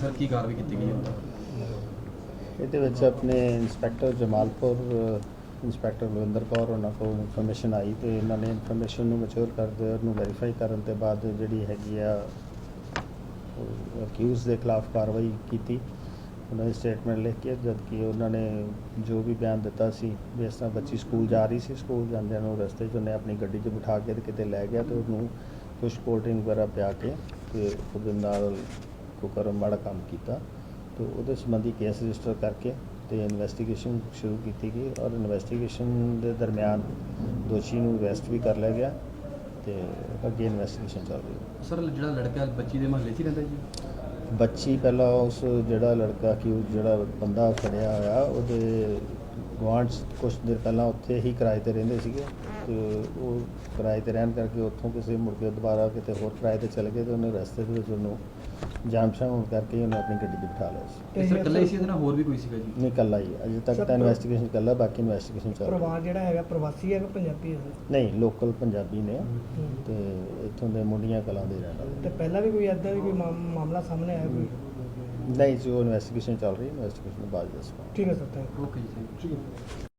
Sir, ਕੀ ਕਾਰਵਾਈ ਕੀਤੀ ਗਈ ਹੈ? ਇਹਦੇ ਵਿੱਚ ਆਪਣੇ ਇੰਸਪੈਕਟਰ ਜਮਾਲਪੁਰ, ਇੰਸਪੈਕਟਰ ਲਵਿੰਦਰ ਕੌਰ, ਉਹਨਾਂ ਕੋਲ ਇਨਫੋਰਮੇਸ਼ਨ ਆਈ ਤੇ ਇਹਨਾਂ ਨੇ ਇਨਫੋਰਮੇਸ਼ਨ ਨੂੰ ਮੈਚੁਰ ਕਰਦੇ ਉਹਨੂੰ ਵੈਰੀਫਾਈ ਕਰਨ ਤੇ ਬਾਅਦ ਜਿਹੜੀ ਹੈਗੀ ਆ ਅਕਿਊਜ਼ ਦੇ ਖਿਲਾਫ ਕਾਰਵਾਈ ਕੀਤੀ। ਉਹਨਾਂ ਨੇ ਸਟੇਟਮੈਂਟ ਲਿਖ ਕੇ ਜਦ ਕਿ ਉਹਨਾਂ ਨੇ ਜੋ ਵੀ ਬਿਆਨ ਦਿੱਤਾ ਸੀ, ਵੀ ਇਸ ਤਰ੍ਹਾਂ ਬੱਚੀ ਸਕੂਲ ਜਾ ਰਹੀ ਸੀ, ਸਕੂਲ ਜਾਂਦਿਆਂ ਨੂੰ ਰਸਤੇ 'ਚ ਉਹਨੇ ਆਪਣੀ ਗੱਡੀ 'ਚ ਬਿਠਾ ਕੇ ਤੇ ਕਿਤੇ ਲੈ ਗਿਆ ਤੇ ਉਹਨੂੰ ਕੁਝ ਕੋਲਡ ਡਰਿੰਕ ਵਗੈਰਾ ਪਿਆ ਕੇ ਤੇ ਉਹਦੇ ਨਾਲ ਕੁਕਰਮ ਮਾੜਾ ਕੰਮ ਕੀਤਾ ਤੇ ਉਹਦੇ ਸੰਬੰਧੀ ਕੇਸ ਰਜਿਸਟਰ ਕਰਕੇ ਤੇ ਇਨਵੈਸਟੀਗੇਸ਼ਨ ਸ਼ੁਰੂ ਕੀਤੀ ਗਈ ਔਰ ਇਨਵੈਸਟੀਗੇਸ਼ਨ ਦੇ ਦਰਮਿਆਨ ਦੋਸ਼ੀ ਨੂੰ ਅਰੈਸਟ ਵੀ ਕਰ ਲਿਆ ਗਿਆ ਤੇ ਅੱਗੇ ਇਨਵੈਸਟੀਗੇਸ਼ਨ ਚੱਲ ਰਹੀ ਹੈ। ਸਰ ਜਿਹੜਾ ਲੜਕਾ ਬੱਚੀ ਦੇ ਮਹੱਲੇ 'ਚ ਹੀ ਰਹਿੰਦਾ ਜੀ? ਬੱਚੀ ਪਹਿਲਾਂ ਉਸ ਜਿਹੜਾ ਲੜਕਾ ਕਿ ਉਹ ਜਿਹੜਾ ਬੰਦਾ ਫੜਿਆ ਹੋਇਆ ਉਹਦੇ ਗੁਆਂਢ 'ਚ ਕੁਛ ਦਿਨ ਪਹਿਲਾਂ ਉੱਥੇ ਹੀ ਕਿਰਾਏ ਤੇ ਰਹਿੰਦੇ ਸੀਗੇ ਤੇ ਉਹ ਕਿਰਾਏ ਤੇ ਰਹਿਣ ਕਰਕੇ ਉੱਥੋਂ ਕਿਸੇ ਮੁੜ ਕੇ ਦੁਬਾਰਾ ਕਿਤੇ ਹੋਰ ਕਿਰਾਏ ਤੇ ਚਲੇ ਗਏ ਤੇ ਉਹਨੇ ਰਸਤੇ ਦੇ ਵਿੱਚ ਉਹਨੂੰ ਜਾਮਸ਼ਾਮ ਹੋਣ ਕਰਕੇ ਉਹਨੇ ਆਪਣੀ ਗੱਡੀ 'ਚ ਬਿਠਾ ਲਿਆ ਸੀ। ਸਰ ਇਕੱਲਾ ਹੀ ਸੀ ਇਹਦੇ ਨਾਲ ਹੋਰ ਵੀ ਕੋਈ ਸੀਗਾ ਜੀ? ਨਹੀਂ ਕੱਲਾ ਹੀ ਅਜੇ ਤੱਕ ਤਾਂ ਇਨਵੈਸਟੀਗੇਸ਼ਨ ਕੱਲਾ ਬਾਕੀ ਇਨਵੈਸਟੀਗੇਸ਼ਨ ਚੱਲ ਰਹੀ। ਹੈ ਪਰਿਵਾਰ ਜਿਹੜਾ ਹੈਗਾ ਪ੍ਰਵਾਸੀ ਹੈਗਾ ਪੰਜਾਬੀ ਹੈ ਨਹੀਂ ਲੋਕਲ ਪੰਜਾਬੀ ਨੇ। ਤੇ ਇੱਥੋਂ ਦੇ ਮੁੰਡੀਆਂ ਕਲਾਂ ਦੇ ਰਹਿਣ ਵਾਲੇ ਤੇ ਪਹਿਲਾਂ ਵੀ ਕੋਈ ਐਦਾਂ ਵੀ ਕੋਈ ਮਾਮ- ਮਾਮਲਾ ਸਾਹਮਣੇ ਆਇਆ ਕੋਈ? ਨਹੀਂ ਜੋ ਇਨਵੈਸਟੀਗੇਸ਼ਨ ਚੱਲ ਰਹੀ ਹੈ ਇਨਵੈਸਟੀਗੇਸ਼ਨ ਬਾਅਦ ਦੱਸਣਾ ਠੀਕ ਹੈ ਸਰ ਥੈਂਕ ਓਕੇ ਜੀ ਥੈਂਕ ਯੂ